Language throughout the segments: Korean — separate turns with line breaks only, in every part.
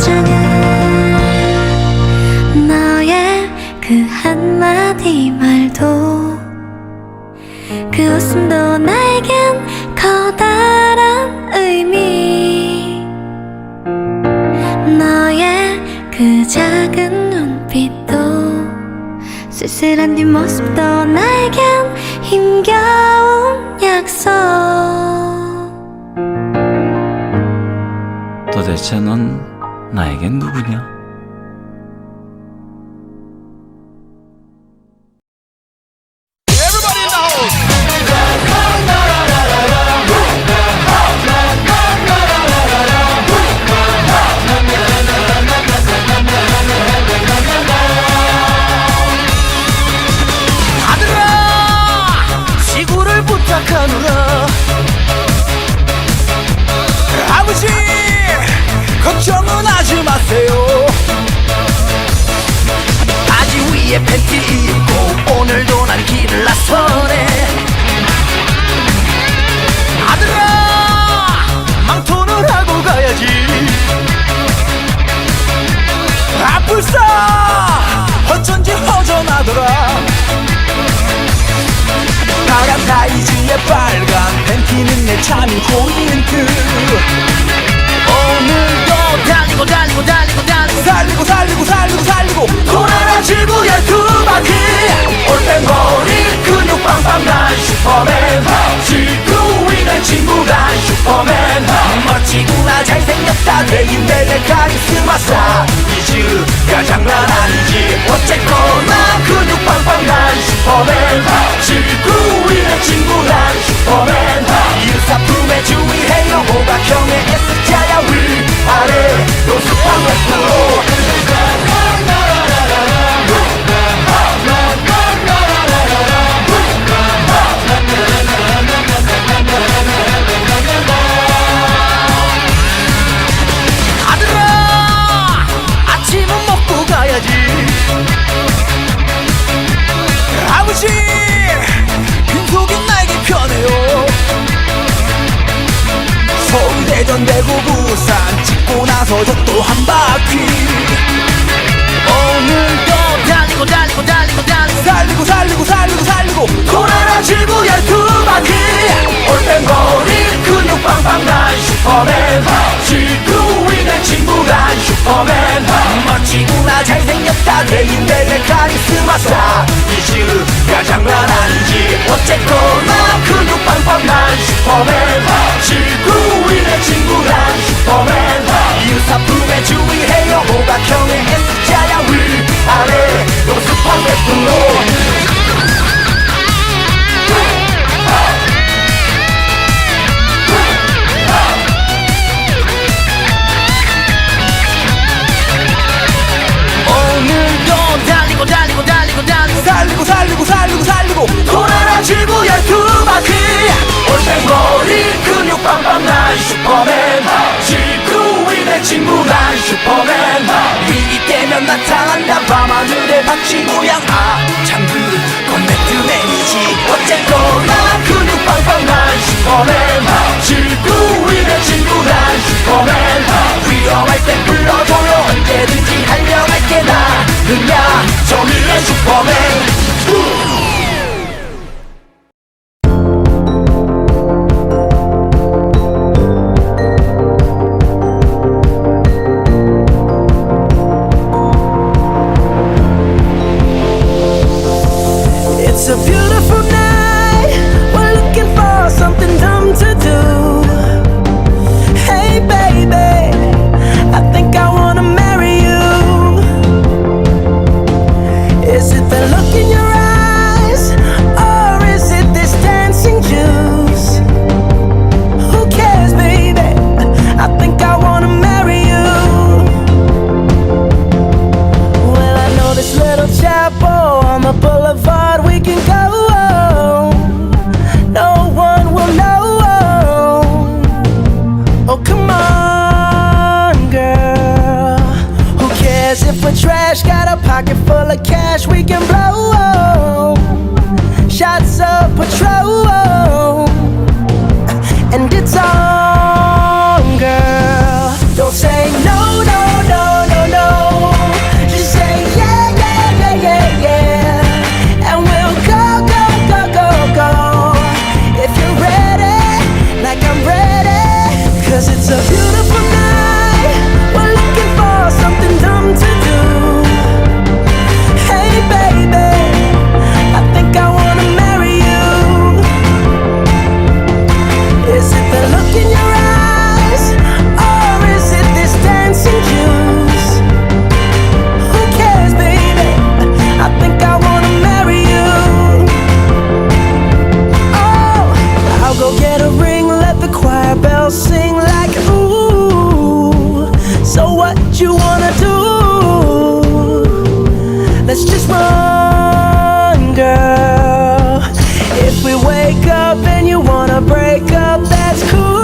장을
너의 그 한마디 말도 그 웃음도 나에겐 커다란 의미. 너의 그 작은 눈빛도 쓸쓸한 뒷모습도 나에겐 힘겨운 약속.
도대체 넌 나에겐 누구냐?
부탁하노라. 아버지! 걱정 팬티 입고 오늘도 난 길을 나서네. 아들아 망토를 하고 가야지. 아플싸 어쩐지 허전하더라. 파란 타이즈에 빨간 팬티는 내 참이 포인트. 오늘도 달리고 달리고 달리고 달리고 살리고 살리고 살리고 살리고. 고라라 지구의 두 바퀴. 올빼머리 근육 빵빵 난 슈퍼맨. 지구 위의 친구란 슈퍼맨. 멋지구나 잘생겼다 대인배의 카리스마사. 이즈 저또한 바퀴. 오늘도 달리고 달리고 달리고 달리고. 살리고 살리고 살리고 살리고. 고라라 지구의 두 바퀴. 올빼머리 근육 빵빵 난 슈퍼맨 멋지구나 잘생겼다. 대인배의 카리스마 스타 이즈가 장난 아니지. 어쨌거나 근육 빵빵 난 슈퍼맨 지구 위의 친구란 슈퍼맨 이웃사품에 주의해요. 오각형의 S자야. 위아래. 노스팡 웨스트로 박쥐 모양 아 참 그 건 배트맨이지. 어쨌거나 근육 빵빵 난 슈퍼맨. 지구 위의 친구 난 슈퍼맨. 위험할 땐 불러줘요. 언제든지 달려갈게 나는야 정의의 슈퍼맨
Let's just run, girl. If we wake up and you wanna break up, that's cool.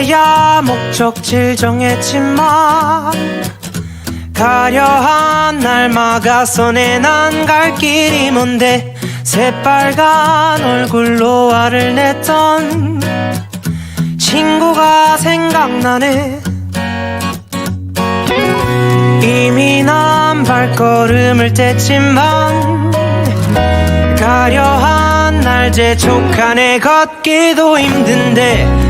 이제야 목적지 정했지만 가려한 날 막아서 내난갈 길이 뭔데 새빨간 얼굴로 화를 냈던 친구가 생각나네. 이미 난 발걸음을 뗐지만 가려한 날 재촉하네. 걷기도 힘든데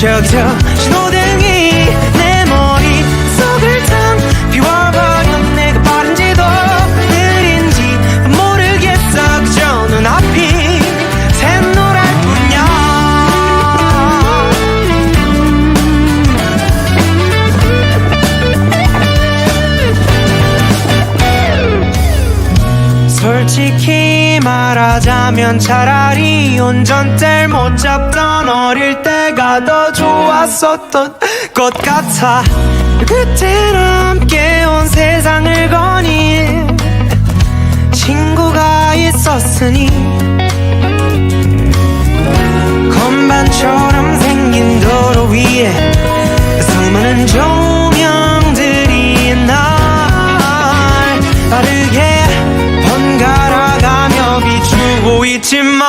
저기 저 신호등이 내 머릿속을 텅 비워버려. 내가 빠른지도 느린지 모르겠어. 그저 눈앞이 샛노랄 뿐이야 솔직히 말하자면 차라리 운전대를 못 잡던 어릴 때 가 더 좋았었던 것 같아. 그때는 함께 온 세상을 거닌 친구가 있었으니 건반처럼 생긴 도로 위에 수많은 조명들이 날 빠르게 번갈아가며 비추고 있지만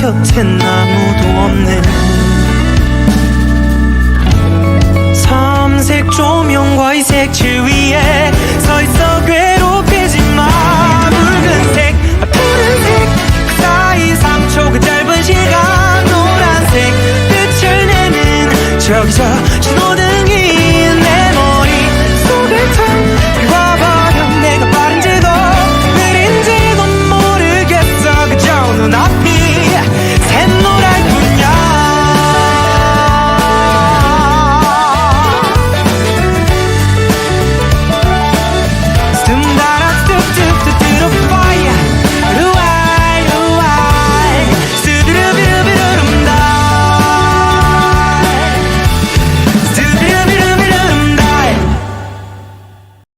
곁엔 아무도 없네. 삼색 조명과 이 색칠 위에 서 있어